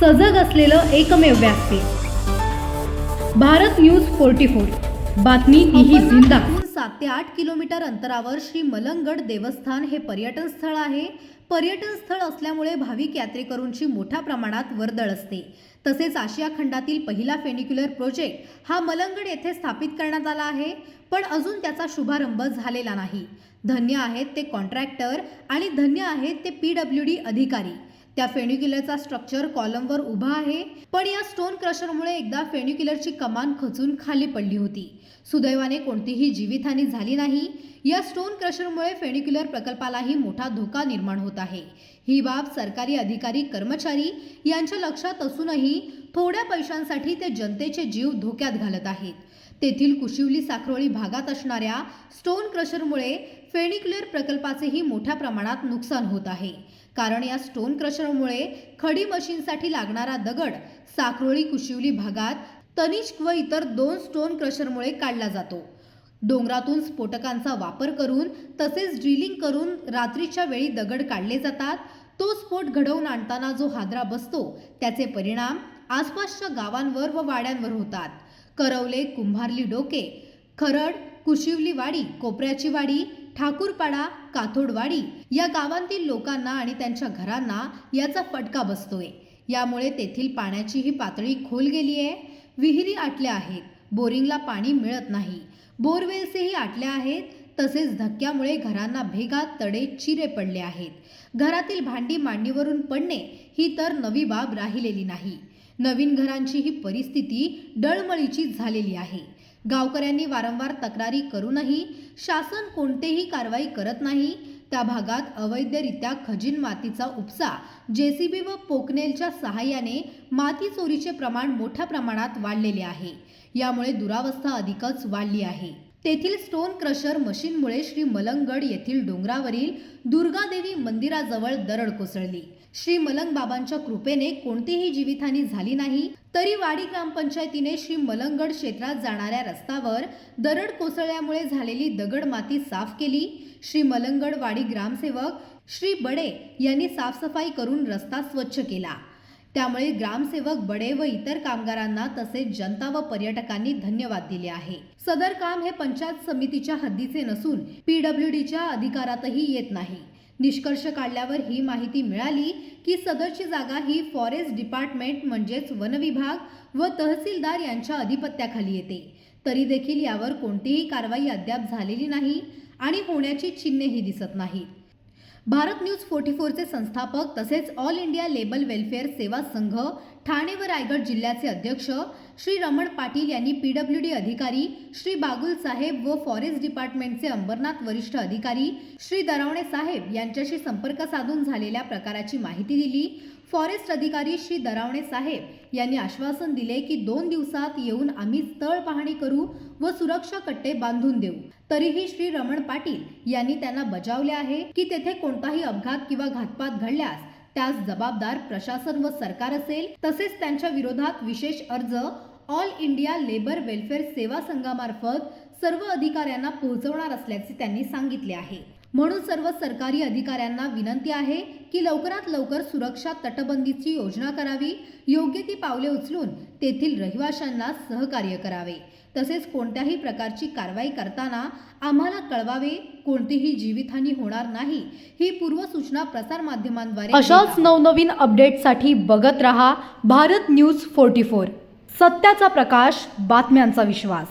सजग असलेलं एकमेव व्यासपीठ भारत न्यूज फोर्टी फोर. बातमी ही जिंदा सात ते आठ किलोमीटर अंतरावर श्री मलंगड देवस्थान हे पर्यटन स्थळ आहे. पर्यटन स्थळ असल्यामुळे भाविक यात्रेकरूंची मोठ्या प्रमाणात वर्दळ असते. तसेच आशिया खंडातील पहिला फेनिक्युलर प्रोजेक्ट हा मलंगड येथे स्थापित करण्यात आला आहे. पण अजून त्याचा शुभारंभ झालेला नाही. धन्य आहेत ते कॉन्ट्रॅक्टर आणि धन्य आहेत ते पी डब्ल्यू डी अधिकारी. त्या फेन्युक्युलरचा स्ट्रक्चर कॉलमवर उभा आहे. पण या स्टोन क्रशरमुळे एकदा फेन्युक्युलरची कमान खचून खाली पडली होती. सुदैवाने कोणतीही जीवितहानी झाली नाही. या स्टोन क्रशरमुळे फेन्युक्युलर प्रकल्पालाही मोठा धोका निर्माण होत आहे. ही बाब सरकारी अधिकारी कर्मचारी यांच्या लक्षात असूनही थोड्या पैशांसाठी ते जनतेचे जीव धोक्यात घालत आहेत. तेथील कुशिवली साखरोळी भागात असणाऱ्या स्टोन क्रशरमुळे फेनिक्युलर प्रकल्पाचेही मोठ्या प्रमाणात नुकसान होत आहे. कारण या स्टोन क्रशरमुळे खडी मशीनसाठी लागणारा दगड साखरोळी कुशिवली भागात तनिष्क व इतर दोन स्टोन क्रशरमुळे काढला जातो. डोंगरातून स्फोटकांचा वापर करून तसेच ड्रिलिंग करून रात्रीच्या वेळी दगड काढले जातात. तो स्फोट घडवून आणताना जो हादरा बसतो त्याचे परिणाम आसपासच्या गावांवर व वाड्यांवर होतात. करवले कुंभारली डोके खरड कुशिवली वाडी कोपऱ्याची वाडी ठाकूरपाडा काथोडवाडी या गावांतील लोकांना आणि त्यांच्या घरांना याचा फटका बसतोय. यामुळे तेथील पाण्याची ही पातळी खोल गेली आहे. विहिरी आटल्या आहेत. बोरिंगला पाणी मिळत नाही. बोरवेल्सही आटल्या आहेत. तसेच धक्क्यामुळे घरांना भेगात तडे चिरे पडले आहेत. घरातील भांडी मांडीवरून पडणे ही तर नवी बाब राहिलेली नाही. नवीन घरांची ही परिस्थिती डळमळीची झालेली आहे. गावकऱ्यांनी वारंवार तक्रारी करूनही शासन कोणतेही कारवाई करत नाही. त्या भागात अवैधरित्या खजिन मातीचा उपसा जेसीबी व पोकनेलच्या सहाय्याने माती चोरीचे प्रमाण मोठ्या प्रमाणात वाढलेले आहे. यामुळे दुरावस्था अधिकच वाढली आहे. तेथील स्टोन क्रशर मशीनमुळे श्री मलंगगड येथील डोंगरावरील दुर्गादेवी मंदिराजवळ दरड कोसळली. श्री मलंग बाबांच्या कृपेने कोणतीही जीवितहानी झाली नाही. तरी वाडी ग्रामपंचायतीने श्री मलंगड क्षेत्रात जाणाऱ्या रस्त्यावर दरड कोसळल्यामुळे झालेली दगड माती साफ केली. श्री मलंगड वाडी ग्रामसेवक श्री बडे यांनी साफसफाई करून रस्ता स्वच्छ केला. त्यामुळे ग्रामसेवक बडे व इतर कामगारांना तसेच जनता व पर्यटकांनी धन्यवाद दिले आहे. सदर काम हे पंचायत समितीच्या हद्दीचे नसून पीडब्ल्यू डीच्या अधिकारातही येत नाही. निष्कर्ष काढल्यावर ही माहिती मिळाली की सदरची जागा ही फॉरेस्ट डिपार्टमेंट म्हणजेच वनविभाग व तहसीलदार यांच्या अधिपत्याखाली येते. तरी देखील यावर कोणतीही कारवाई अद्याप झालेली नाही आणि होण्याची चिन्हेही दिसत नाहीत. भारत न्यूज फोर्टी फोरचे संस्थापक तसेच ऑल इंडिया लेबल वेलफेअर सेवा संघ ठाणे व रायगड जिल्ह्याचे अध्यक्ष श्री रमण पाटील यांनी पीडब्ल्यू डी अधिकारी श्री बागुल साहेब व फॉरेस्ट डिपार्टमेंटचे अंबरनाथ वरिष्ठ अधिकारी श्री दरावणे साहेब यांच्याशी संपर्क साधून झालेल्या प्रकाराची माहिती दिली. फॉरेस्ट अधिकारी श्री दरावणे साहेब यांनी आश्वासन दिले की दोन दिवसात येऊन आम्ही स्थळ पाहणी करू व सुरक्षा कट्टे बांधून देऊ. तरीही श्री रमण पाटील यांनी त्यांना बजावले आहे की तेथे कोणताही अपघात किंवा घातपात घडल्यास त्यास जबाबदार प्रशासन व सरकार असेल. तसेच त्यांच्या विरोधात विशेष अर्ज ऑल इंडिया लेबर वेलफेअर सेवा संघामार्फत सर्व अधिकाऱ्यांना पोहोचवणार असल्याचे त्यांनी सांगितले आहे. म्हणून सर्व सरकारी अधिकाऱ्यांना विनंती आहे की लवकरात लवकर सुरक्षा तटबंदीची योजना करावी. योग्य ती पावले उचलून तेथील रहिवाशांना सहकार्य करावे. तसेच कोणत्याही प्रकारची कारवाई करताना आम्हाला कळवावे. कोणतीही जीवितहानी होणार नाही. ही पूर्वसूचना प्रसारमाध्यमांद्वारे अशाच नवनवीन अपडेटसाठी बघत रहा भारत न्यूज फोर्टी फोर. सत्याचा प्रकाश बातम्यांचा विश्वास.